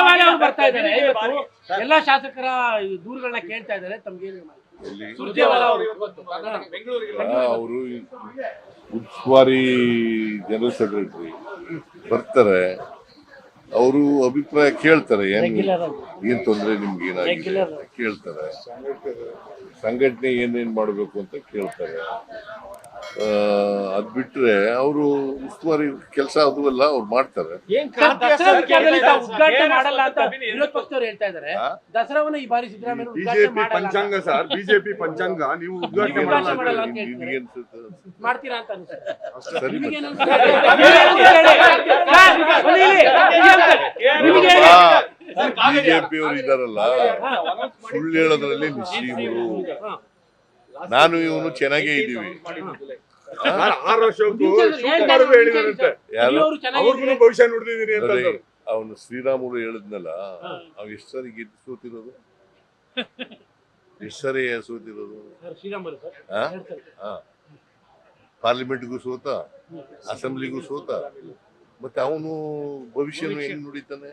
ವಿಜಯವಾಣಿ ಅವ್ರು ಬರ್ತಾ ಇದ್ದಾರೆ. ಎಲ್ಲಾ ಶಾಸಕರ ದೂರುಗಳನ್ನ ಕೇಳ್ತಾ ಇದ್ದಾರೆ. ತಮ್ಗೆ ಸುರ್ಜೇವಾಲಾ ಅವರು ಅವರು ಉಸ್ತುವಾರಿ ಜನರಲ್ ಸೆಕ್ರೆಟರಿ ಬರ್ತಾರೆ. ಅವರು ಅಭಿಪ್ರಾಯ ಕೇಳ್ತಾರೆ. ಏನ್ ಏನ್ ತೊಂದ್ರೆ ನಿಮ್ಗೆ ಏನಾಗಿದೆ ಕೇಳ್ತಾರೆ. ಸಂಘಟನೆ ಏನೇನ್ ಮಾಡ್ಬೇಕು ಅಂತ ಕೇಳ್ತಾರೆ. ಅದ್ ಬಿಟ್ರೆ ಅವರು ಉಸ್ತುವಾರಿ ಕೆಲಸ ಅದು ಎಲ್ಲ ಅವ್ರು ಮಾಡ್ತಾರೆ. ಸರ್, ದಸರಾ ಉದ್ಘಾಟನೆ ಮಾಡಲ್ಲ ಅಂತ ವಿರೋಧ ಪಕ್ಷದವ್ರು ಹೇಳ್ತಾ ಇದ್ದಾರೆ ಆ? ಈ ಬಾರಿ ಸಿದ್ದರಾಮಯ್ಯ ಉದ್ಘಾಟನೆ ಬಿಜೆಪಿ ಪಂಚಾಂಗ ಸರ್ ಬಿಜೆಪಿ ಪಂಚಾಂಗ ನೀವು ಉದ್ಘಾಟನೆ ಮಾಡಲ್ಲ. ನಿಮ್ಗೆ ಅನ್ಸುತ್ತೆ ಮಾಡ್ತೀರಾ ಅಂತ ಸರಿ ನಿಮಗೇನು ಬಿಜೆಪಿ ಅವರು ಇದಾರಲ್ಲ. ಸುಳ್ಳು ಹೇಳೋದ್ರಲ್ಲಿ ನಿಶ್ಚೀಮರು ನಾನು ಇವನು ಚೆನ್ನಾಗೇ ಇದೀವಿ ಆರು ಅವ್ರಿಗೂ ಭವಿಷ್ಯ ನುಡಿದಿದ್ದೀನಿ ಅಂತ. ಅವನು ಶ್ರೀರಾಮುಲು ಹೇಳಿದ್ನಲ್ಲ ಅವ್ ಎಷ್ಟು ಸರಿ ಗೆದ್ದು ಸೋತಿರೋದು? ಎಷ್ಟು ಸರಿ ಸೋತಿರೋದು. ಪಾರ್ಲಿಮೆಂಟ್ಗೂ ಸೋತ? ಅಸೆಂಬ್ಲಿಗೂ ಸೋತ? ಮತ್ತೆ ಅವನು ಭವಿಷ್ಯನು ಹೆಂಗ್ ನುಡಿತಾನೆ?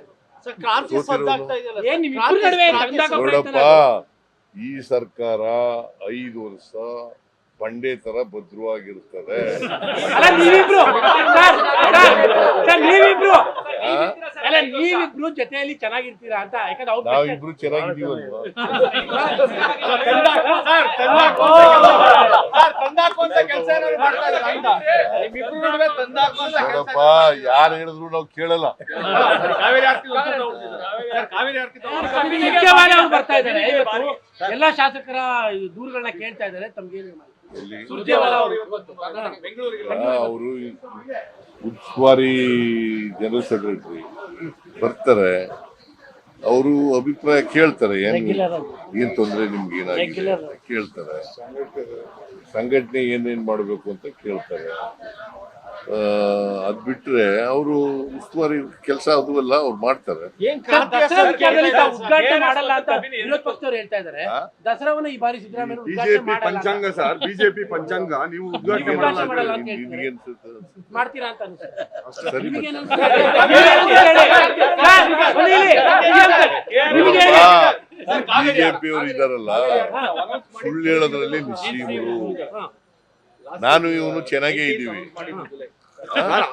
ತಂದಾಕ ನೋಡಪ್ಪ. ಈ ಸರ್ಕಾರ ಐದು ವರ್ಷ ಬಂಡೆ ತರ ಭದ್ರವಾಗಿರ್ತದೆ. ಅಲ್ಲ ನೀವಿಬ್ರು. ಜೊತೆಯಲ್ಲಿ ಚೆನ್ನಾಗಿರ್ತೀರಾ ಅಂತ ಯಾಕಂದ್ರೆ ಅವ್ರು ನಾವಿಬ್ರು ಚೆನ್ನಾಗಿದ್ದೀವಲ್ವಾ? ನೋಡಪ್ಪ ಯಾರು ಹೇಳಿದ್ರು ನಾವು ಕೇಳಲ್ಲ. ವಿಜಯವಾಣಿ ಅವ್ರು ಬರ್ತಾ ಇದ್ದಾರೆ. ಇವತ್ತು ಎಲ್ಲಾ ಶಾಸಕರ ದೂರುಗಳನ್ನ ಕೇಳ್ತಾ ಇದ್ದಾರೆ. ತಮ್ಗೆ ಏನು ಇಲ್ಲಿ ಸುರ್ಜೇವಾಲಾ ಅವರು ಅವರು ಉಸ್ತುವಾರಿ ಜನರಲ್ ಸೆಕ್ರೆಟರಿ ಬರ್ತಾರೆ. ಅವರು ಅಭಿಪ್ರಾಯ ಕೇಳ್ತಾರೆ. ಏನ್ ಏನ್ ತೊಂದರೆ ನಿಮ್ಗೆ ಏನಾಗಿದೆ ಕೇಳ್ತಾರೆ. ಸಂಘಟನೆ ಏನೇನ್ ಮಾಡ್ಬೇಕು ಅಂತ ಕೇಳ್ತಾರೆ. ಅದ್ ಬಿಟ್ರೆ ಅವರು ಉಸ್ತುವಾರಿ ಕೆಲಸ ಅದು ಎಲ್ಲ ಅವ್ರು ಮಾಡ್ತಾರೆ ಸರ್, ದಸರಾ ಉದ್ಘಾಟನೆ ಮಾಡಲ್ಲ ಅಂತ ವಿರೋಧ ಪಕ್ಷದವ್ರು ಹೇಳ್ತಾ ಇದ್ದಾರೆ ಆ? ಈ ಬಾರಿ ಸಿದ್ದರಾಮಯ್ಯ ಉದ್ಘಾಟನೆ ಬಿಜೆಪಿ. ಪಂಚಾಂಗ ಸರ್ ಬಿಜೆಪಿ ಪಂಚಾಂಗ ನೀವು ಉದ್ಘಾಟನೆ ಮಾಡಲ್ಲ ಅಂತ ಮಾಡಲ್ಲ ಅಂತ ನಿಮ್ಗೆ ಅನ್ಸುತ್ತೆ ಮಾಡ್ತೀರಾ ಅಂತ ಸರಿ. ಬಿಜೆಪಿ ಅವರು ಇದಾರಲ್ಲ ಸುಳ್ಳು ಹೇಳೋದ್ರಲ್ಲಿ ನಿಶ್ಚೀಮರು ನಾನು ಇವನು ಚೆನ್ನಾಗೇ ಇದೀವಿ ಸರ್,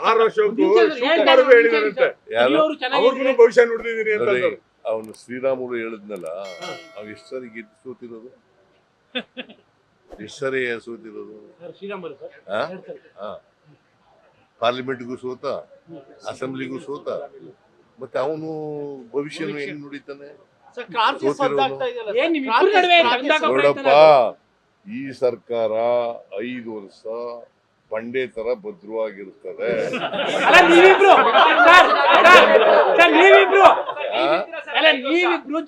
ಆರ್ ವರ್ಷಕ್ಕೂ ಶಿವಕುಮಾರ್ ಹೇಳಿದಾರಂತೆ. ಅವ್ರಿಗೂ ಭವಿಷ್ಯ ನುಡಿದಿದ್ದೀನಿ ಅಂತ. ಅವನು ಶ್ರೀರಾಮುಲು ಹೇಳಿದ್ನಲ್ಲ ಅವ್ ಎಷ್ಟು ಸರಿ ಗೆದ್ದು ಸೋತಿರೋದು? ಎಷ್ಟು ಸರಿ ಸೋತಿರೋದು. ಪಾರ್ಲಿಮೆಂಟ್ಗೂ ಸೋತ ಅಸೆಂಬ್ಲಿಗೂ ಸೋತ ಮತ್ತೆ ಅವನು ಭವಿಷ್ಯ. ಹೆಂಗ್ ನುಡಿತಾನೆ? ನೋಡಪ್ಪ ಈ ಸರ್ಕಾರ ಐದು ವರ್ಷ ಬಂಡೆ ತರ ಭದ್ರವಾಗಿರುತ್ತದೆ. ಅಲ್ಲ ನೀವಿಬ್ರು.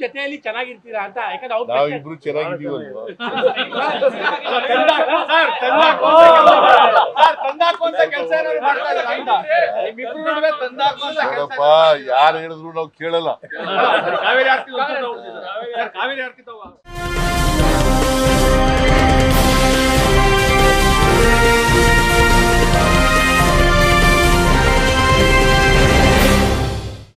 ಜೊತೆಯಲ್ಲಿ ಚೆನ್ನಾಗಿರ್ತೀರಾ ಅಂತ ಯಾಕಂದ್ರೆ ಅವ್ರು ನಾವಿಬ್ರು ಚೆನ್ನಾಗಿದೀವಲ್ವಾ ನೋಡಪ್ಪ ಯಾರು ಹೇಳಿದ್ರು ನಾವು ಕೇಳಲ್ಲ. ಕಾವೇರಿ ಆರ್ತಿ ಕಾವೇರಿ ಆರ್ತಿ